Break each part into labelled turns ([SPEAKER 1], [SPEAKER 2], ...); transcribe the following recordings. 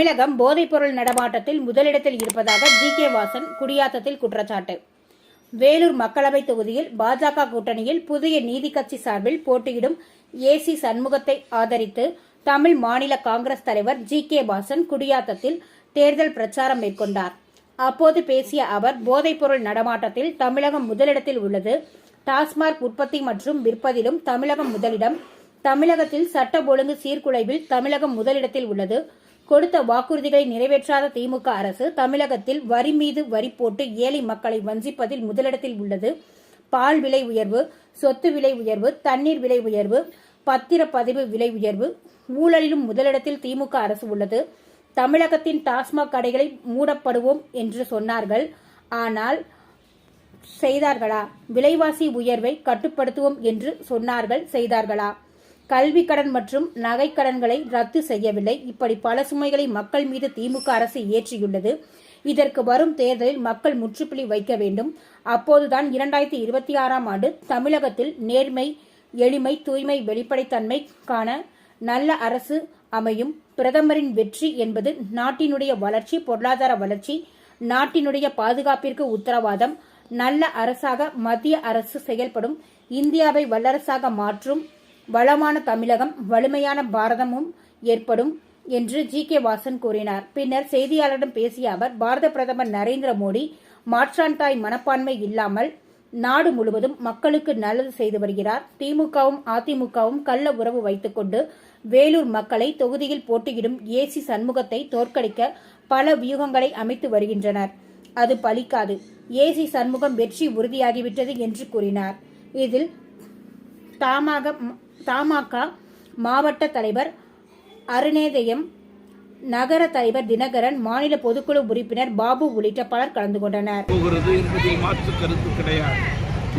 [SPEAKER 1] தமிழகம் போதைப்பொருள் நடமாட்டத்தில் முதலிடத்தில் இருப்பதாக ஜி. கே. வாசன் குடியாத்தத்தில் குற்றச்சாட்டு. வேலூர் மக்களவைத் தொகுதியில் பாஜக கூட்டணியில் புதிய நீதி கட்சி சார்பில் போட்டியிடும் ஏசி சண்முகத்தை ஆதரித்து தமிழ் மாநில காங்கிரஸ் தலைவர் ஜி. கே. வாசன் குடியாத்தத்தில் தேர்தல் பிரச்சாரம் மேற்கொண்டார். அப்போது பேசிய அவர் போதைப்பொருள் நடமாட்டத்தில் தமிழகம் முதலிடத்தில் உள்ளது. டாஸ்மாக் உற்பத்தி மற்றும் விற்பதிலும் தமிழகம் முதலிடம். தமிழகத்தில் சட்ட ஒழுங்கு சீர்குலைவில் தமிழகம் முதலிடத்தில் உள்ளது. கொடுத்த வாக்குறுதிகளை நிறைவேற்றாத திமுக அரசு தமிழகத்தில் வரி மீது வரி போட்டு ஏழை மக்களை வஞ்சிப்பதில் முதலிடத்தில் உள்ளது. பால் விலை உயர்வு சொத்து விலை உயர்வு தண்ணீர் விலை உயர்வு பத்திரப்பதிவு விலை உயர்வு ஊழலிலும் முதலிடத்தில் திமுக அரசு உள்ளது. தமிழகத்தின் டாஸ்மாக் கடைகளை மூடப்படுவோம் என்று சொன்னார்கள். ஆனால் செய்தார்களா? விலைவாசி உயர்வை கட்டுப்படுத்துவோம் என்று சொன்னார்கள் செய்தார்களா? கல்வி கடன் மற்றும் நகைக்கடன்களை ரத்து செய்யவில்லை. இப்படி பல சுமைகளை மக்கள் மீது திமுக அரசு ஏற்றியுள்ளது. இதற்கு வரும் தேர்தலில் மக்கள் முற்றுப்புள்ளி வைக்க வேண்டும். அப்போதுதான் இரண்டாயிரத்தி இருபத்தி ஆறாம் ஆண்டு தமிழகத்தில் நேர்மை எளிமை தூய்மை வெளிப்படைத்தன்மைக்கான நல்ல அரசு அமையும். பிரதமரின் வெற்றி என்பது நாட்டினுடைய வளர்ச்சி பொருளாதார வளர்ச்சி நாட்டினுடைய பாதுகாப்பிற்கு உத்தரவாதம். நல்ல அரசாக மத்திய அரசு செயல்படும். இந்தியாவை வல்லரசாக மாற்றும். வளமான தமிழகம் வலிமையான பாரதமும் ஏற்படும் என்று ஜி. கே. வாசன் கூறினார். பின்னர் செய்தியாளரிடம் பேசிய அவர் பாரத பிரதமர் நரேந்திர மோடி மாற்றான் தாய் மனப்பான்மை இல்லாமல் நாடு முழுவதும் மக்களுக்கு நல்லது செய்து வருகிறார். திமுகவும் அதிமுகவும் கள்ள உறவு வைத்துக்கொண்டு வேலூர் மக்களை தொகுதியில் போட்டியிடும் ஏசி சண்முகத்தை தோற்கடிக்க பல வியூகங்களை அமைத்து வருகின்றனர். அது பலிக்காது. ஏசி சண்முகம் வெற்றி உறுதியாகிவிட்டது என்று கூறினார். இதில் தாமாக தமாக மாவட்ட தலைவர் அருணேதயம் நகர தலைவர் தினகரன் மாநில பொதுக்குழு உறுப்பினர் பாபு உள்ளிட்ட பலர் கலந்து கொண்டனர்.
[SPEAKER 2] போகிறது என்பதில் மாற்று கருத்து கிடையாது.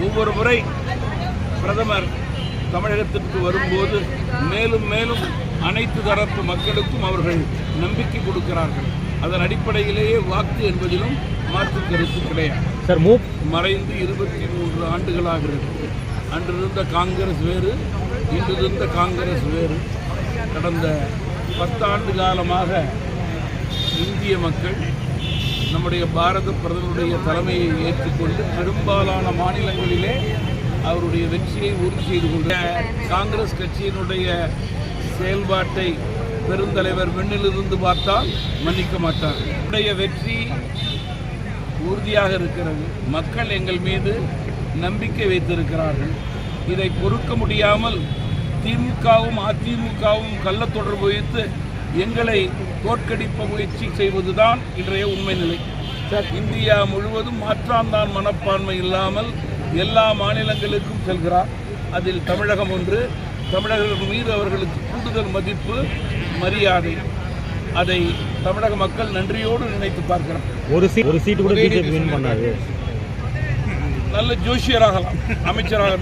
[SPEAKER 2] ஒவ்வொரு முறை பிரதமர் தமிழகத்திற்கு வரும்போது மேலும் மேலும் அனைத்து தரப்பு மக்களுக்கும் அவர்கள் நம்பிக்கை கொடுக்கிறார்கள். அதன் அடிப்படையிலேயே வாக்கு என்பதிலும் மாற்று கருத்து கிடையாது. மறைந்து இருபத்தி மூன்று ஆண்டுகளாகிறது. அன்றிருந்த காங்கிரஸ் வேறு இன்றிருந்த காங்கிரஸ் வேறு. கடந்த பத்தாண்டு காலமாக இந்திய மக்கள் நம்முடைய பாரத பிரதமருடைய தலைமையை ஏற்றுக்கொண்டு பெரும்பாலான மாநிலங்களிலே அவருடைய வெற்றியை உறுதி செய்து கொண்ட காங்கிரஸ் கட்சியினுடைய செயல்பாட்டை பெருந்தலைவர் விண்ணிலிருந்து பார்த்தால் மன்னிக்க மாட்டார். உடைய வெற்றி உறுதியாக இருக்கிறது. மக்கள் எங்கள் மீது நம்பிக்கை வைத்திருக்கிறார்கள். இதை பொறுக்க முடியாமல் திமுகவும் அதிமுகவும் கள்ள தொடர்பு வைத்து எங்களை தோற்கடிப்ப முயற்சி செய்வதுதான் இன்றைய உண்மை நிலை. இந்தியா முழுவதும் மாற்றாந்தான் மனப்பான்மை இல்லாமல் எல்லா மாநிலங்களுக்கும் செல்கிறார். அதில் தமிழகம் ஒன்று தமிழர்கள் மீது அவர்களுக்கு கூடுதல் மதிப்பு மரியாதை. அதை தமிழக மக்கள் நன்றியோடு நினைத்து பார்க்கிறார்
[SPEAKER 3] ஒரு சீட் ஒரு சீட்டு கூட பிஜேபி வின் பண்ணாது.
[SPEAKER 2] நல்ல ஜோஷியராகலாம் அமைச்சராக